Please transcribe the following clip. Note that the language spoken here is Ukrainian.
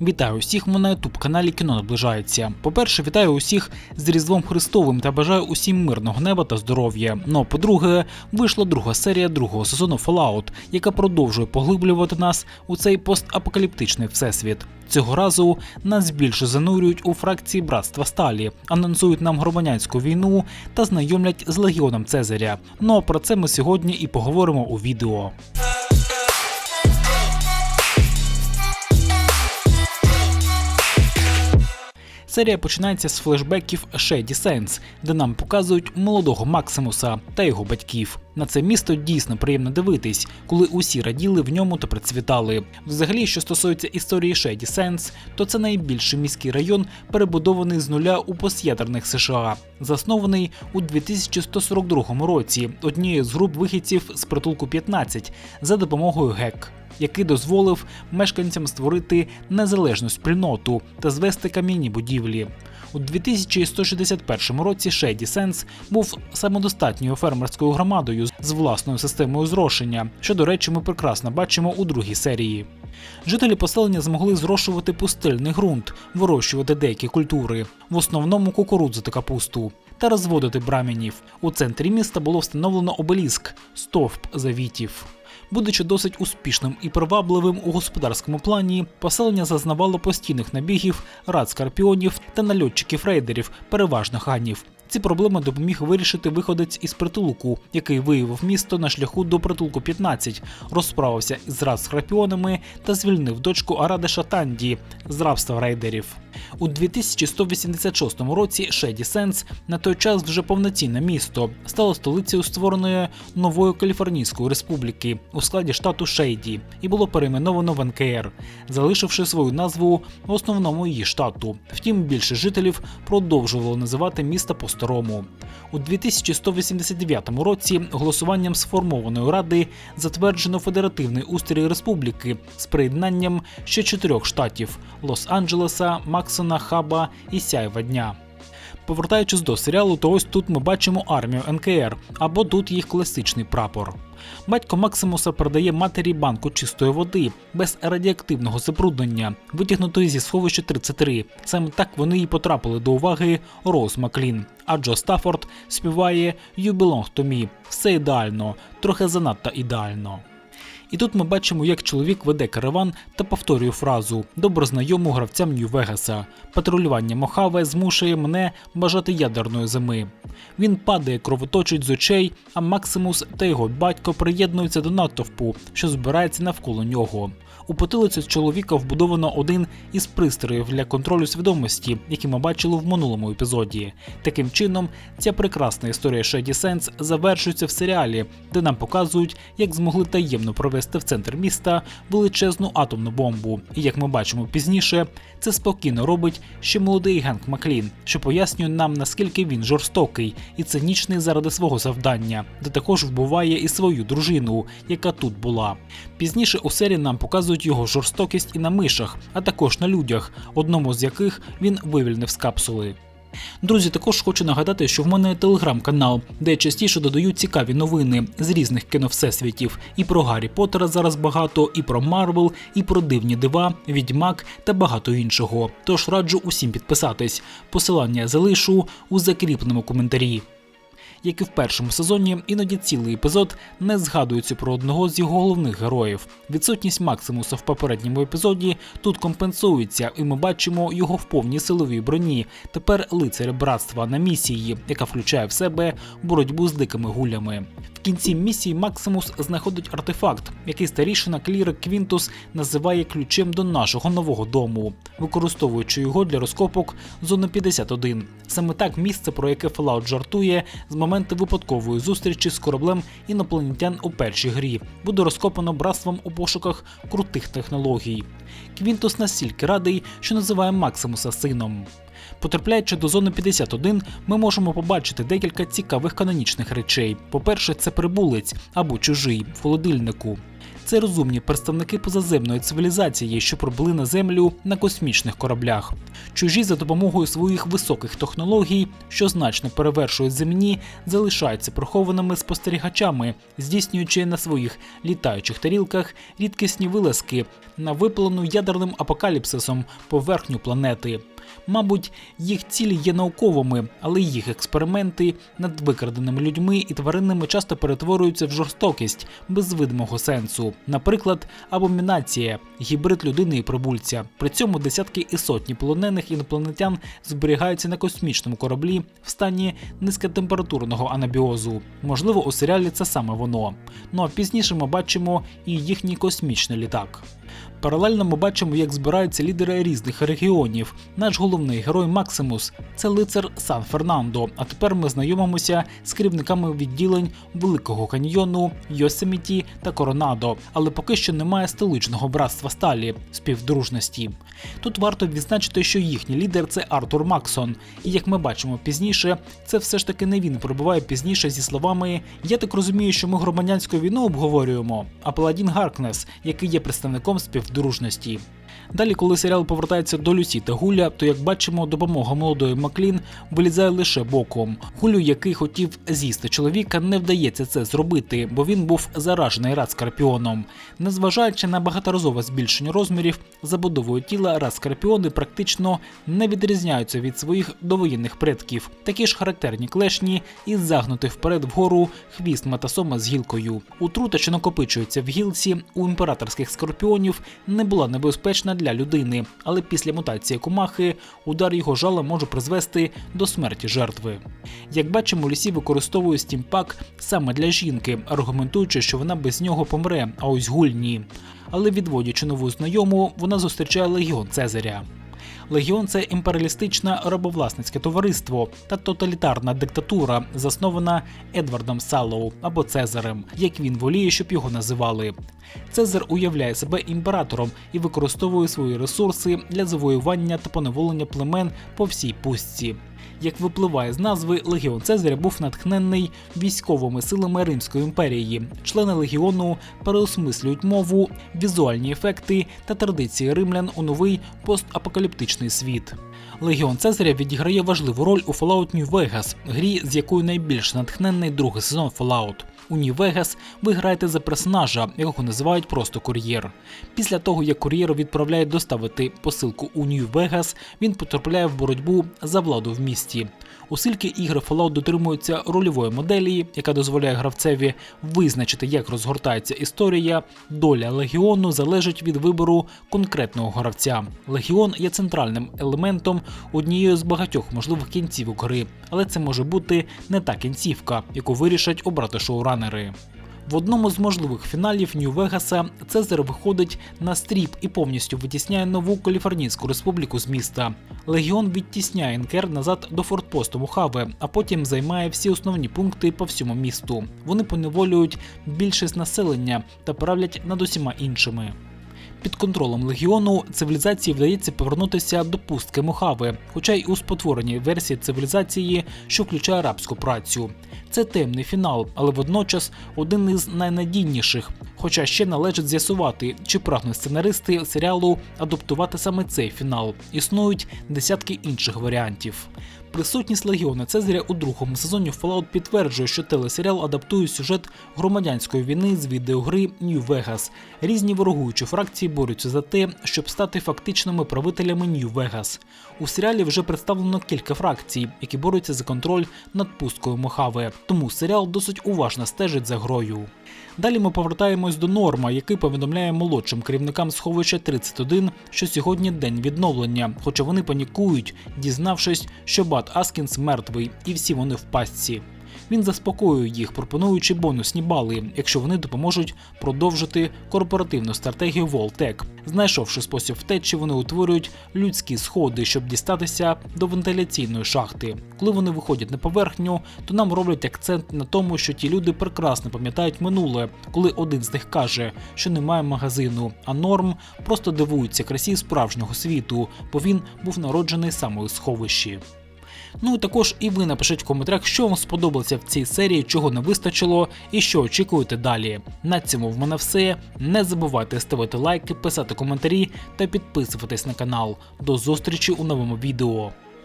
Вітаю усіх ми на ютуб каналі Кіно наближається. По-перше, вітаю усіх з Різдвом Христовим та бажаю усім мирного неба та здоров'я. Ну а по-друге, вийшла друга серія другого сезону Fallout, яка продовжує поглиблювати нас у цей постапокаліптичний всесвіт. Цього разу нас більше занурюють у фракції братства Сталі, анонсують нам громадянську війну та знайомлять з легіоном Цезаря. Ну а про це ми сьогодні і поговоримо у відео. Серія починається з флешбеків Shady Сенс, де нам показують молодого Максимуса та його батьків. На це місто дійсно приємно дивитись, коли усі раділи в ньому та процвітали. Взагалі, що стосується історії Shady Sense, то це найбільший міський район, перебудований з нуля у постядерних США, заснований у 2142 році однією з груп вихідців з притулку 15 за допомогою ГЕК який дозволив мешканцям створити незалежну спільноту та звести кам'яні будівлі. У 2161 році Shady Sense був самодостатньою фермерською громадою з власною системою зрошення, що, до речі, ми прекрасно бачимо у другій серії. Жителі поселення змогли зрошувати пустельний ґрунт, вирощувати деякі культури, в основному кукурудзу та капусту, та розводити брамінів. У центрі міста було встановлено обеліск стовп завітів. Будучи досить успішним і привабливим у господарському плані, поселення зазнавало постійних набігів рад скорпіонів та нальотчиків рейдерів, переважно ханів. Ці проблеми допоміг вирішити виходець із притулку, який виявив місто на шляху до притулку 15, розправився із раб храпіонами та звільнив дочку Аради Шатанді з рабства рейдерів. У 2186 році Шеді Сенс на той час вже повноцінне місто стало столицею створеної нової Каліфорнійської республіки у складі штату Шейді і було перейменовано в НКР, залишивши свою назву основному її штату. Втім, більше жителів продовжувало називати міста постійно. 22-му. У 2189 році голосуванням сформованої ради затверджено федеративний устрій республіки з приєднанням ще чотирьох штатів: Лос-Анджелеса, Максона, Хаба і Сяйва Дня. Повертаючись до серіалу, то ось тут ми бачимо армію НКР або тут їх класичний прапор. Батько Максимуса передає матері банку чистої води без радіоактивного забруднення, витягнутої зі сховища 33. Саме так вони і потрапили до уваги Роуз Маклін. А Джо Стаффорд співає «You belong to me». Все ідеально, трохи занадто ідеально. І тут ми бачимо, як чоловік веде караван та повторює фразу добре знайому гравцям Нью-Вегаса. Патрулювання Мохаве змушує мене бажати ядерної зими. Він падає, кровоточить з очей, а Максимус та його батько приєднуються до натовпу, що збирається навколо нього. У потилицю чоловіка вбудовано один із пристроїв для контролю свідомості, які ми бачили в минулому епізоді. Таким чином, ця прекрасна історія Shady Sense завершується в серіалі, де нам показують, як змогли таємно провести в центр міста величезну атомну бомбу. І як ми бачимо пізніше, це спокійно робить ще молодий Генк Маклін, що пояснює нам, наскільки він жорстокий і цинічний заради свого завдання, де також вбиває і свою дружину, яка тут була. Пізніше у серії нам показують його жорстокість і на мишах, а також на людях, одному з яких він вивільнив з капсули. Друзі, також хочу нагадати, що в мене телеграм-канал, де частіше додаю цікаві новини з різних кіновсесвітів. І про Гаррі Поттера зараз багато, і про Марвел, і про дивні дива, відьмак та багато іншого. Тож раджу усім підписатись. Посилання залишу у закріпленому коментарі. Як і в першому сезоні, іноді цілий епізод не згадується про одного з його головних героїв. Відсутність Максимуса в попередньому епізоді тут компенсується, і ми бачимо його в повній силовій броні. Тепер лицаря братства на місії, яка включає в себе боротьбу з дикими гулями. В кінці місії Максимус знаходить артефакт, який старішина клірик Квінтус називає ключем до нашого нового дому, використовуючи його для розкопок зони 51. Саме так місце, про яке Fallout жартує, з моменту випадкової зустрічі з кораблем інопланетян у першій грі буде розкопано братством у пошуках крутих технологій. Квінтус настільки радий, що називає Максимуса сином. Потрапляючи до зони 51, ми можемо побачити декілька цікавих канонічних речей. По-перше, це прибулець або чужий в холодильнику. Це розумні представники позаземної цивілізації, що пробули на землю на космічних кораблях. Чужі за допомогою своїх високих технологій, що значно перевершують земні, залишаються прихованими спостерігачами, здійснюючи на своїх літаючих тарілках рідкісні вилазки на випалену ядерним апокаліпсисом поверхню планети. Мабуть, їх цілі є науковими, але їх експерименти над викраденими людьми і тваринами часто перетворюються в жорстокість без видимого сенсу. Наприклад, абомінація, гібрид людини і прибульця. При цьому десятки і сотні полонених інопланетян зберігаються на космічному кораблі в стані низькотемпературного анабіозу. Можливо, у серіалі це саме воно. Ну а пізніше ми бачимо і їхній космічний літак. Паралельно ми бачимо, як збираються лідери різних регіонів. Наш головний герой Максимус це лицар Сан Фернандо. А тепер ми знайомимося з керівниками відділень Великого каньйону, Йосеміті та Коронадо. Але поки що немає столичного братства сталі співдружності. Тут варто відзначити, що їхній лідер це Артур Максон. І як ми бачимо пізніше, це все ж таки не він прибуває пізніше зі словами: Я так розумію, що ми громадянську війну обговорюємо. А Паладін Гаркнес, який є представником співдружності. Далі, коли серіал повертається до Люсі та Гуля, то як бачимо, допомога молодої Маклін вилізає лише боком. Гулю, який хотів з'їсти чоловіка, не вдається це зробити, бо він був заражений рад скорпіоном. Незважаючи на багаторазове збільшення розмірів, забудовою тіла рад скорпіони практично не відрізняються від своїх довоєнних предків. Такі ж характерні клешні і загнутий вперед вгору хвіст метасома з гілкою. Утрута, що накопичується в гілці, у імператорських скорпіонів не була небезпечна для людини, але після мутації комахи удар його жала може призвести до смерті жертви. Як бачимо, лісі використовує стімпак саме для жінки, аргументуючи, що вона без нього помре, а ось гуль ні. Але відводячи нову знайому, вона зустрічає легіон Цезаря. Легіон це імперіалістичне рабовласницьке товариство та тоталітарна диктатура, заснована Едвардом Саллоу або Цезарем, як він воліє, щоб його називали. Цезар уявляє себе імператором і використовує свої ресурси для завоювання та поневолення племен по всій пустці. Як випливає з назви, легіон Цезаря був натхнений військовими силами Римської імперії. Члени легіону переосмислюють мову, візуальні ефекти та традиції римлян у новий постапокаліптичний світ. Легіон Цезаря відіграє важливу роль у Fallout New Vegas, грі, з якою найбільш натхненний другий сезон Fallout. У New ви граєте за персонажа, якого називають просто кур'єр. Після того, як кур'єру відправляють доставити посилку у Vegas, він потрапляє в боротьбу за владу в місті. Оскільки ігри Fallout дотримуються рольової моделі, яка дозволяє гравцеві визначити, як розгортається історія, доля легіону залежить від вибору конкретного гравця. Легіон є центральним елементом однієї з багатьох можливих кінцівок гри, але це може бути не та кінцівка, яку вирішать обрати шоуранери. В одному з можливих фіналів Нью-Вегаса Цезар виходить на стріп і повністю витісняє нову Каліфорнійську республіку з міста. Легіон відтісняє Інкер назад до фортпосту Мухаве, а потім займає всі основні пункти по всьому місту. Вони поневолюють більшість населення та правлять над усіма іншими. Під контролем легіону цивілізації вдається повернутися до пустки Мохави, хоча й у спотвореній версії цивілізації, що включає арабську працю. Це темний фінал, але водночас один із найнадійніших. Хоча ще належить з'ясувати, чи прагнуть сценаристи серіалу адаптувати саме цей фінал. Існують десятки інших варіантів. Присутність Легіона Цезаря у другому сезоні Fallout підтверджує, що телесеріал адаптує сюжет громадянської війни з відеогри Vegas. Різні ворогуючі фракції борються за те, щоб стати фактичними правителями Vegas. У серіалі вже представлено кілька фракцій, які борються за контроль над пусткою Мохаве, тому серіал досить уважно стежить за грою. Далі ми повертаємось до Норма, який повідомляє молодшим керівникам сховища 31, що сьогодні день відновлення, хоча вони панікують, дізнавшись, що Бат Аскінс мертвий, і всі вони в пастці. Він заспокоює їх, пропонуючи бонусні бали, якщо вони допоможуть продовжити корпоративну стратегію Волтек. Знайшовши спосіб втечі, вони утворюють людські сходи, щоб дістатися до вентиляційної шахти. Коли вони виходять на поверхню, то нам роблять акцент на тому, що ті люди прекрасно пам'ятають минуле, коли один з них каже, що немає магазину, а норм просто дивується красі справжнього світу, бо він був народжений саме у сховищі. Ну також і ви напишіть в коментарях, що вам сподобалося в цій серії, чого не вистачило і що очікуєте далі. На цьому в мене все. Не забувайте ставити лайки, писати коментарі та підписуватись на канал. До зустрічі у новому відео.